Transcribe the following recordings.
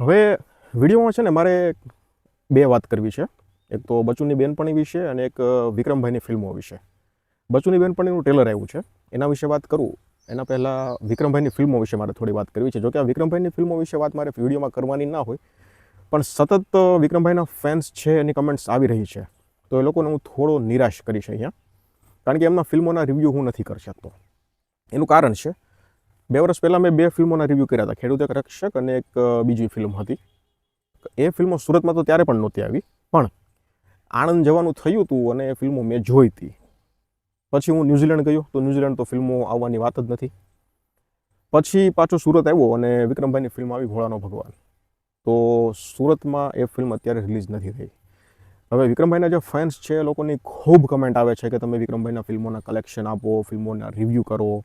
હવે વિડીયોમાં છે ને મારે બે વાત કરવી છે. એક તો બચુની બેનપણી વિશે અને એક વિક્રમભાઈની ફિલ્મો વિશે. બચુની બેનપણીનું ટ્રેલર આવ્યું છે. એના વિશે વાત કરું. એના પહેલાં વિક્રમભાઈની ફિલ્મો વિશે મારે થોડી વાત કરવી છે. જોકે આ વિક્રમભાઈની ફિલ્મો વિશે વાત મારે વિડીયોમાં કરવાની ના હોય, પણ સતત વિક્રમભાઈના ફેન્સ છે એની કમેન્ટ્સ આવી રહી છે. તો એ લોકોને હું થોડો નિરાશ કરીશ અહીંયા. કારણ કે એમના ફિલ્મોના રિવ્યૂ હું નથી કરી શકતો એનું કારણ છે બે વર્ષ પહેલાં મેં બે ફિલ્મોના રિવ્યૂ કર્યા હતા. ખેડૂત એક રક્ષક અને એક બીજી ફિલ્મ હતી. એ ફિલ્મો સુરતમાં તો ત્યારે પણ નહોતી આવી. પણ આણંદ જવાનું થયું હતું અને એ ફિલ્મો મેં જોઈ હતી પછી હું ન્યૂઝીલેન્ડ ગયો. તો ન્યૂઝીલેન્ડ તો ફિલ્મો આવવાની વાત જ નથી. પછી પાછો સુરત આવ્યો અને વિક્રમભાઈની ફિલ્મ આવી, ભોળાનો ભગવાન. તો સુરતમાં એ ફિલ્મ અત્યારે રિલીઝ નથી થઈ. હવે વિક્રમભાઈના જે ફેન્સ છે એ લોકોની ખૂબ કમેન્ટ આવે છે કે તમે વિક્રમભાઈના ફિલ્મોના કલેક્શન આપો, ફિલ્મોના રિવ્યૂ કરો.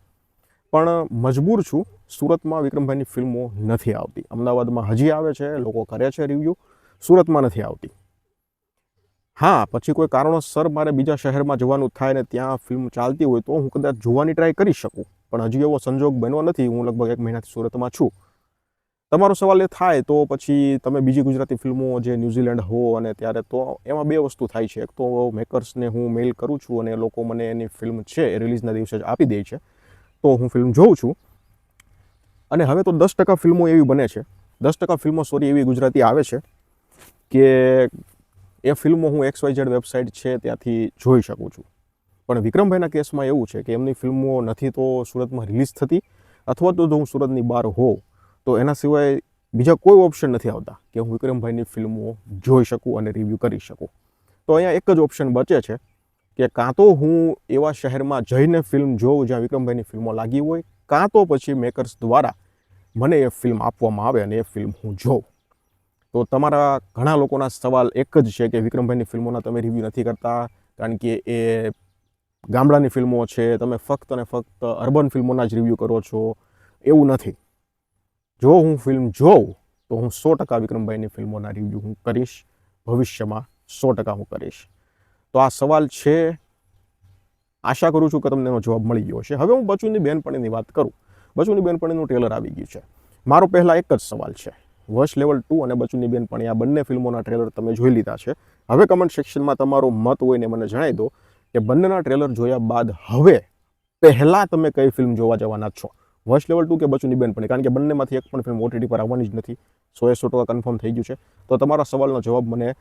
પણ મજબૂર છું. સુરતમાં વિક્રમભાઈની ફિલ્મો નથી આવતી. અમદાવાદમાં હજી આવે છે, લોકો કરે છે રિવ્યૂ સુરતમાં નથી આવતી. હા, પછી કોઈ કારણોસર મારે બીજા શહેરમાં જવાનું થાય ને ત્યાં ફિલ્મ ચાલતી હોય તો હું કદાચ જોવાની ટ્રાય કરી શકું. પણ હજી એવો સંજોગ બન્યો નથી. હું લગભગ એક મહિનાથી સુરતમાં છું. તમારો સવાલ એ થાય તો પછી તમે બીજી ગુજરાતી ફિલ્મો જે ન્યૂઝીલેન્ડ હો અને ત્યારે તો એમાં બે વસ્તુ થાય છે. એક તો મેકર્સને હું મેઇલ કરું છું અને લોકો મને એની ફિલ્મ છે રિલીઝના દિવસે જ આપી દે છે. તો હું ફિલ્મ જોઉં છું. અને હવે તો દસ ટકા ફિલ્મો એવી બને છે. દસ ટકા ફિલ્મો સોરી એવી ગુજરાતી આવે છે કે એ ફિલ્મો હું એક્સ વાય ઝેડ વેબસાઇટ છે ત્યાંથી જોઈ શકું છું. પણ વિક્રમભાઈના કેસમાં એવું છે કે એમની ફિલ્મો નથી તો સુરતમાં રિલીઝ થતી અથવા તો જો હું સુરતની બહાર હોઉં, તો એના સિવાય બીજા કોઈ ઓપ્શન નથી આવતા કે હું વિક્રમભાઈની ફિલ્મો જોઈ શકું અને રિવ્યૂ કરી શકું. તો અહીંયા એક જ ઓપ્શન બચે છે. કે કાં તો હું એવા શહેરમાં જઈને ફિલ્મ જોઉં જ્યાં વિક્રમભાઈની ફિલ્મો લાગી હોય, કાં તો પછી મેકર્સ દ્વારા મને એ ફિલ્મ આપવામાં આવે અને એ ફિલ્મ હું જોઉં. તો તમારા ઘણા લોકોના સવાલ એક જ છે કે વિક્રમભાઈની ફિલ્મોના તમે રિવ્યૂ નથી કરતા, કારણ કે એ ગામડાની ફિલ્મો છે, તમે ફક્ત અને ફક્ત અર્બન ફિલ્મોના જ રિવ્યૂ કરો છો, એવું નથી. જો હું ફિલ્મ જોઉં, તો હું સો ટકા વિક્રમભાઈની ફિલ્મોના રિવ્યૂ હું કરીશ, ભવિષ્યમાં સો ટકા હું કરીશ. તો આ સવાલ છે. આશા કરું છું કે તમને એનો જવાબ મળી ગયો છે હવે હું બચુની બેનપણીની વાત કરું. બચુની બેનપણીનું ટ્રેલર આવી ગયું છે. મારો પહેલાં એક જ સવાલ છે. વર્ષ લેવલ ટુ અને બચુની બેનપણી, આ બંને ફિલ્મોના ટ્રેલર તમે જોઈ લીધા છે. હવે કમેન્ટ સેક્શનમાં તમારો મત હોય ને મને જણાવી દો કે બંનેના ટ્રેલર જોયા બાદ હવે પહેલાં તમે કઈ ફિલ્મ જોવા જવાના છો? વર્ષ લેવલ ટુ કે બચુની બેનપણી? કારણ કે બંનેમાંથી એક પણ ફિલ્મ ઓટીટી પર આવવાની જ નથી. સો એ સો ટકા કન્ફર્મ થઈ ગયું છે. તો તમારા સવાલનો જવાબ મને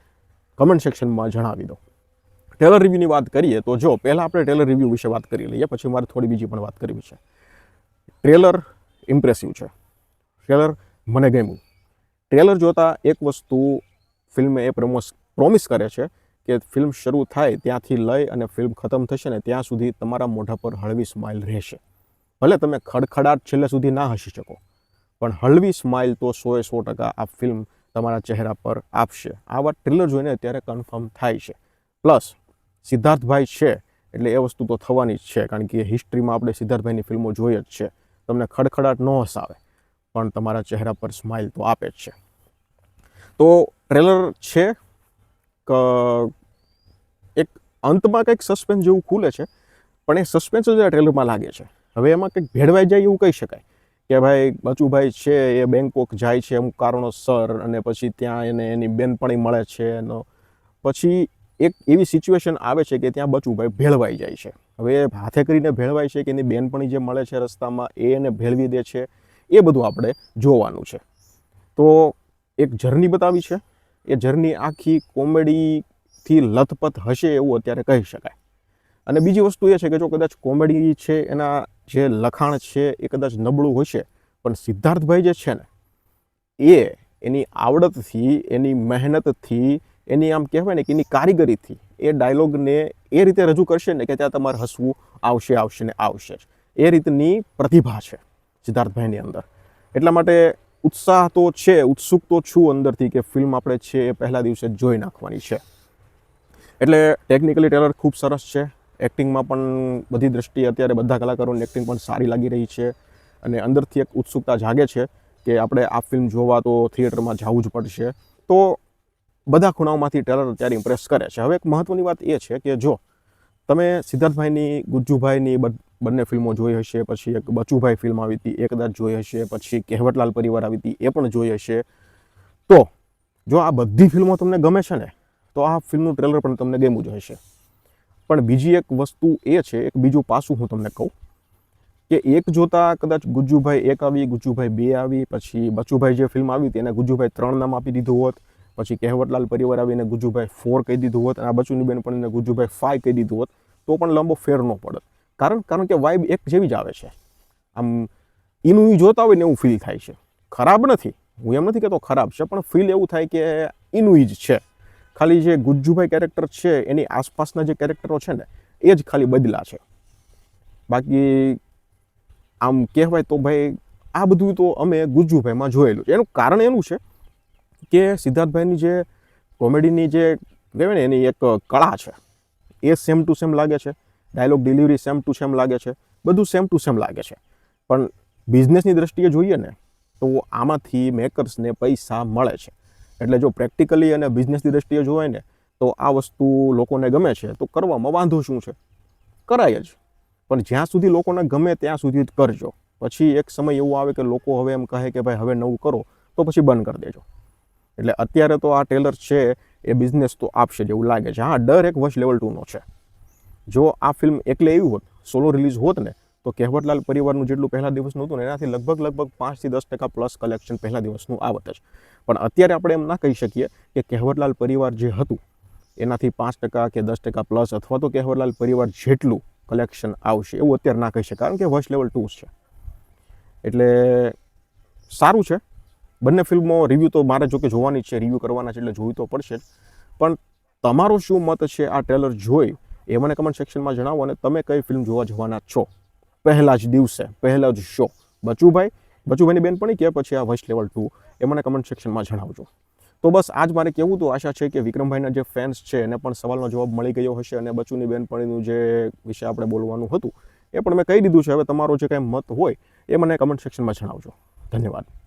કમેન્ટ સેક્શનમાં જણાવી દો. ટ્રેલર રિવ્યૂની વાત કરીએ તો જો, પહેલાં આપણે ટેલર રિવ્યૂ વિશે વાત કરી લઈએ, પછી મારે થોડી બીજી પણ વાત કરવી છે. ટ્રેલર ઇમ્પ્રેસિવ છે. ટ્રેલર મને ગમ્યું. ટ્રેલર જોતાં એક વસ્તુ ફિલ્મે એ પ્રમોસ પ્રોમિસ કરે છે કે ફિલ્મ શરૂ થાય ત્યાંથી લઈ અને ફિલ્મ ખતમ થશે ને ત્યાં સુધી તમારા મોઢા પર હળવી સ્માઇલ રહેશે. ભલે તમે ખડખડાટ છેલ્લે સુધી ના હસી શકો, પણ હળવી સ્માઇલ તો સોએ સો ટકા આ ફિલ્મ તમારા ચહેરા પર આપશે. આ વાત ટ્રેલર જોઈને અત્યારે કન્ફર્મ થાય છે. પ્લસ સિદ્ધાર્થભાઈ છે, એટલે એ વસ્તુ તો થવાની જ છે, કારણ કે હિસ્ટ્રીમાં આપણે સિદ્ધાર્થભાઈની ફિલ્મો જોઈ જ છે. તમને ખડખડાટ ન હસાવે, પણ તમારા ચહેરા પર સ્માઇલ તો આપે જ છે. તો ટ્રેલર છે એક અંતમાં કંઈક સસ્પેન્સ જેવું ખુલે છે, પણ એ સસ્પેન્સ જ ટ્રેલરમાં લાગે છે. હવે એમાં કંઈક ભેળવાઈ જાય એવું કહી શકાય, કે ભાઈ બચુભાઈ છે, એ બેંકોક જાય છે અમુક કારણોસર, અને પછી ત્યાં એને એની બેનપણી મળે છે, એનો પછી એક એવી સિચ્યુએશન આવે છે કે ત્યાં બચુભાઈ ભેળવાઈ જાય છે. હવે હાથે કરીને ભેળવાય છે કે એની બેનપણી જે મળે છે રસ્તામાં, એ એને ભેળવી દે છે, એ બધું આપણે જોવાનું છે. તો એક જર્ની બતાવી છે. એ જર્ની આખી કોમેડીથી લથપથ હશે એવું અત્યારે કહી શકાય. અને બીજી વસ્તુ એ છે કે જો કદાચ કોમેડી છે, એના જે લખાણ છે, એ કદાચ નબળું હશે, પણ સિદ્ધાર્થભાઈ જે છે ને, એ એની આવડતથી, એની મહેનતથી એની આમ કહેવાય ને કે એની કારીગરીથી એ ડાયલોગને એ રીતે રજૂ કરશે ને કે ત્યાં તમારે હસવું આવશે આવશે ને આવશે જ. એ રીતની પ્રતિભા છે સિદ્ધાર્થભાઈની અંદર. એટલા માટે ઉત્સાહ તો છે, ઉત્સુક તો છું અંદરથી કે ફિલ્મ આપણે છે એ પહેલા દિવસે જોઈ નાખવાની છે. એટલે ટેકનિકલી ટેલર ખૂબ સરસ છે. એક્ટિંગમાં પણ બધી દ્રષ્ટિએ અત્યારે બધા કલાકારોની એક્ટિંગ પણ સારી લાગી રહી છે અને અંદરથી એક ઉત્સુકતા જાગે છે કે આપણે આ ફિલ્મ જોવા તો થિયેટરમાં જવું જ પડશે. તો બધા ખૂણાઓમાંથી ટેલર અત્યારે ઇમ્પ્રેસ કરે છે. હવે એક મહત્ત્વની વાત એ છે કે જો તમે સિદ્ધાર્થભાઈની, ગુજ્જુભાઈની બંને ફિલ્મો જોઈ હશે, પછી એક બચુભાઈ ફિલ્મ આવી હતી એ કદાચ જોઈ હશે, પછી કહેવતલાલ પરિવાર આવી હતી, એ પણ જોઈ હશે. તો જો આ બધી ફિલ્મો તમને ગમે છે ને, તો આ ફિલ્મનું ટ્રેલર પણ તમને ગમ્યું જ હશે. પણ બીજી એક વસ્તુ એ છે, એક બીજું પાસું હું તમને કહું કે એક જોતા કદાચ ગુજ્જુભાઈ એક આવી, ગુજ્જુભાઈ બે આવી, પછી બચુભાઈ જે ફિલ્મ આવી હતી, એને ગુજ્જુભાઈ ત્રણ નામ આપી દીધું હોત. પછી કહેવતલાલ પરિવાર આવીને ગુજુભાઈ ફોર કહી દીધું હોત અને આ બચુની બેન પણ એને ગુજુભાઈ ફાઈવ કહી દીધું હોત, તો પણ લાંબો ફેર ન પડત. કારણ કારણ કે વાઇબ એક જેવી જ આવે છે. આમ, એનું એ જોતા હોય ને એવું ફીલ થાય છે. ખરાબ નથી. હું એમ નથી કહેતો ખરાબ છે, પણ ફીલ એવું થાય કે એનું જ છે. ખાલી જે ગુજ્જુભાઈ કેરેક્ટર છે, એની આસપાસના જે કેરેક્ટરો છે ને, એ જ ખાલી બદલા છે. બાકી, આમ કહેવાય તો ભાઈ, આ બધું તો અમે ગુજ્જુભાઈમાં જોયેલું છે. એનું કારણ એનું છે કે સિદ્ધાર્થભાઈની જે કોમેડીની જે કહેવાય ને, એની એક કળા છે, એ સેમ ટુ સેમ લાગે છે. Dialogue delivery same to same લાગે છે. બધું સેમ ટુ સેમ લાગે છે. પણ બિઝનેસની દ્રષ્ટિએ જોઈએ ને, તો આમાંથી મેકર્સને પૈસા મળે છે. એટલે જો પ્રેક્ટિકલી અને બિઝનેસની દ્રષ્ટિએ જોવાય ને, તો આ વસ્તુ લોકોને ગમે છે, તો કરવામાં વાંધો શું છે? કરાય જ. પણ જ્યાં સુધી લોકોને ગમે ત્યાં સુધી જ કરજો. પછી એક સમય એવો આવે કે લોકો હવે એમ કહે કે ભાઈ હવે નવું કરો, તો પછી બંધ કરી દેજો. એટલે અત્યારે તો આ ટેલર છે, એ બિઝનેસ તો આપશે જેવું લાગે છે. હા ડર એક વર્ષ લેવલ ટુનો છે. જો આ ફિલ્મ એકલે એવી હોત સોલો રિલીઝ હોત ને, તો કહેવતલાલ પરિવારનું જેટલું પહેલા દિવસનું હતું ને, એનાથી લગભગ લગભગ પાંચથી દસ ટકા પ્લસ કલેક્શન પહેલા દિવસનું આવત જ. પણ અત્યારે આપણે એમ ના કહી શકીએ કે કહેવતલાલ પરિવાર જે હતું, એનાથી પાંચ ટકા કે દસ ટકા પ્લસ અથવા તો કહેવતલાલ પરિવાર જેટલું કલેક્શન આવશે, એવું અત્યારે ના કહી શકાય, કારણ કે વર્ષ લેવલ ટુ છે. એટલે સારું છે. બંને ફિલ્મો રિવ્યૂ તો મારે જોકે જોવાની છે રિવ્યૂ કરવાના છે એટલે જોવી તો પડશે પણ તમારો શું મત છે આ ટ્રેલર જોઈ? એ મને કમેન્ટ સેક્શનમાં જણાવો અને તમે કઈ ફિલ્મ જોવા જવાના છો? પહેલા જ દિવસે, પહેલા જ શો બચુભાઈ, બચુભાઈની બેન પણ કે પછી આ વોઇસ લેવલ ટુ એ મને કમેન્ટ સેક્શનમાં જણાવજો. તો બસ આજ મારે કેવું તો આશા છે કે વિક્રમભાઈના જે ફેન્સ છે, એને પણ સવાલનો જવાબ મળી ગયો હશે અને બચુની બેનપણીનું જે વિશે આપણે બોલવાનું હતું, એ પણ મેં કહી દીધું છે. હવે તમારો જે કાંઈ મત હોય, એ મને કમેન્ટ સેક્શનમાં જણાવજો. ધન્યવાદ.